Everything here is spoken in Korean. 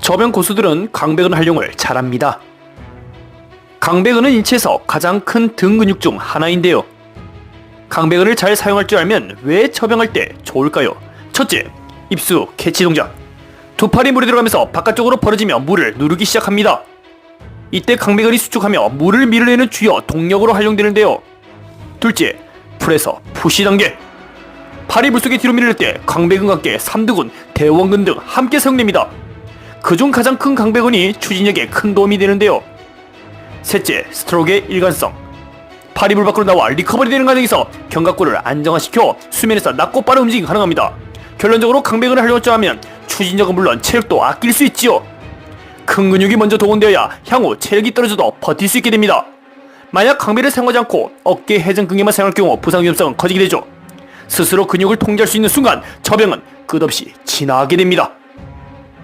저병 고수들은 강백은 활용을 잘합니다. 강백은은 인체에서 가장 큰 등 근육 중 하나인데요. 강백은을 잘 사용할 줄 알면 왜 처병할 때 좋을까요? 첫째, 입수 캐치 동작. 두 팔이 물에 들어가면서 바깥쪽으로 벌어지며 물을 누르기 시작합니다. 이때 강백은이 수축하며 물을 밀어내는 주요 동력으로 활용되는데요. 둘째, 풀에서 푸시 단계. 팔이 물속에 뒤로 밀릴 때 강백은과 함께 삼두근, 대원근 등 함께 사용됩니다. 그중 가장 큰 강백은이 추진력에 큰 도움이 되는데요. 셋째, 스트로크의 일관성. 팔이 물 밖으로 나와 리커버리 되는 과정에서 견갑골을 안정화시켜 수면에서 낮고 빠른 움직임이 가능합니다. 결론적으로 강백을 하려고 하면 추진력은 물론 체력도 아낄 수 있지요. 큰 근육이 먼저 동원되어야 향후 체력이 떨어져도 버틸 수 있게 됩니다. 만약 강배를 사용하지 않고 어깨 회전근개만 사용할 경우 부상 위험성은 커지게 되죠. 스스로 근육을 통제할 수 있는 순간 저병은 끝없이 진화하게 됩니다.